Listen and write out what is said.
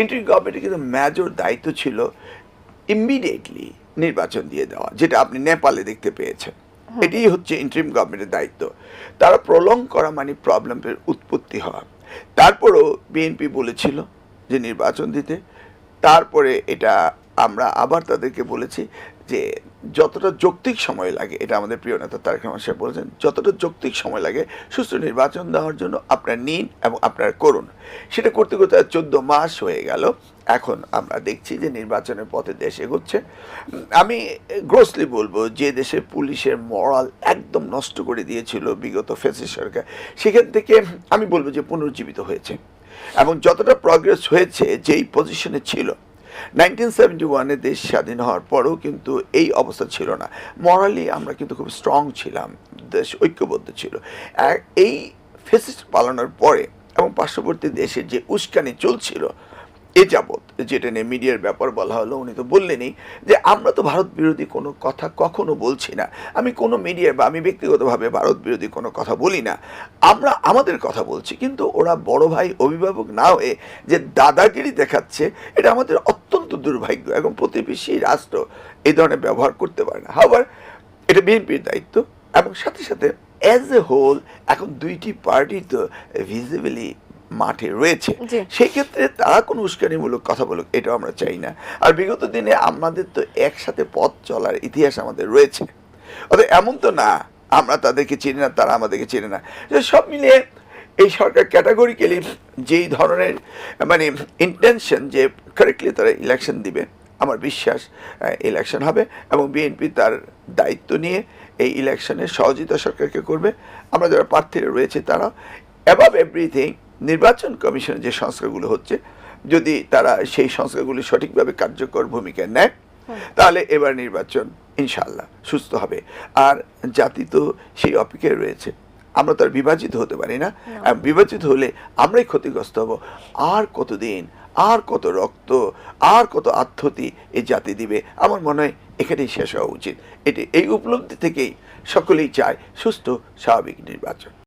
Interim গভর্নমেন্টের কিন্তু major দায়িত্ব ছিল ইমিডিয়েটলি নির্বাচন দিয়ে দেওয়া যেটা আপনি নেপালে দেখতে পেয়েছেন। এটাই হচ্ছে ইন্টারিম গভর্নমেন্টের দায়িত্ব। তারা প্রলং করা মানে প্রবলেমের উৎপত্তি হওয়া। তারপরও বিএনপি বলেছিল যে নির্বাচন দিতে। তারপরে এটা আমরা আবার তাদেরকে বলেছি যে যতটা যৌক্তিক সময় লাগে, এটা আমাদের প্রিয় নেতা তারেক রহমান সাহেব বলেছেন, যতটা যৌক্তিক সময় লাগে সুস্থ নির্বাচন দেওয়ার জন্য আপনার নিন এবং আপনার করুন। সেটা করতে করতে চোদ্দ মাস হয়ে গেল। এখন আমরা দেখছি যে নির্বাচনের পথে দেশ এগোচ্ছে। আমি গ্রোসলি বলব যে দেশে পুলিশের মরাল একদম নষ্ট করে দিয়েছিল বিগত ফেসিস সরকার। সেখান থেকে আমি বলব যে পুনর্জীবিত হয়েছে এবং যতটা প্রগ্রেস হয়েছে, যেই পজিশনে ছিল নাইনটিন সেভেন্টি ওয়ানে দেশ স্বাধীন হওয়ার পরেও কিন্তু এই অবস্থা ছিল না। মরালি আমরা কিন্তু খুব স্ট্রং ছিলাম, দেশ ঐক্যবদ্ধ ছিল। এই ফেসিস্ট পালনের পরে এবং পার্শ্ববর্তী দেশের যে উস্কানি চলছিল, এ যাবৎ, যেটা নিয়ে মিডিয়ার ব্যাপার বলা হলো, উনি তো বললেনই যে, আমরা তো ভারত বিরোধী কোনো কথা কখনো বলছি না। আমি কোনো মিডিয়ায় বা আমি ব্যক্তিগতভাবে ভারত বিরোধী কোনো কথা বলি না। আমরা আমাদের কথা বলছি। কিন্তু ওরা বড় ভাই, অভিভাবক না হয়ে যে দাদাগিরি দেখাচ্ছে, এটা আমাদের অত্যন্ত দুর্ভাগ্য এবং প্রতিবেশী রাষ্ট্র এই ধরনের ব্যবহার করতে পারে না। হাওয়ার এটা বিএনপির দায়িত্ব এবং সাথে সাথে অ্যাজ এ হোল এখন দুইটি পার্টি তো ভিজিবলি মাঠে রয়েছে। সেই ক্ষেত্রে তারা কোনো উস্কানিমূলক কথা বলুক এটাও আমরা চাই না। আর বিগত দিনে আমাদের তো একসাথে পথ চলার ইতিহাস আমাদের রয়েছে। অতএব এমন তো না আমরা তাদেরকে চিনি না তারা আমাদেরকে চেনে না। সব মিলিয়ে এই সরকার ক্যাটাগরিক্যালি যেই ধরনের মানে ইন্টেনশন যে কারেক্টলি তারা ইলেকশন দিবে আমার বিশ্বাস ইলেকশন হবে এবং বিএনপি তার দায়িত্ব নিয়ে এই ইলেকশনে সহযোগিতা সরকারকে করবে। আমরা যারা প্রার্থীরা রয়েছে তারা অ্যাবাভ এভরিথিং নির্বাচন কমিশনের যে সংস্কারগুলো হচ্ছে যদি তারা সেই সংস্কারগুলি সঠিকভাবে কার্যকর ভূমিকা নেয় তাহলে এবার নির্বাচন ইনশাল্লাহ সুস্থ হবে। আর জাতি তো সেই অপেক্ষায় রয়েছে। আমরা তো আর বিভাজিত হতে পারি না। বিভাজিত হলে আমরাই ক্ষতিগ্রস্ত হব। আর কতদিন আর কত রক্ত আর কত আত্মতি এই জাতি দিবে? আমার মনে হয় এখানেই শেষ হওয়া উচিত। এটি এই উপলব্ধি থেকেই সকলেই চায় সুস্থ স্বাভাবিক নির্বাচন।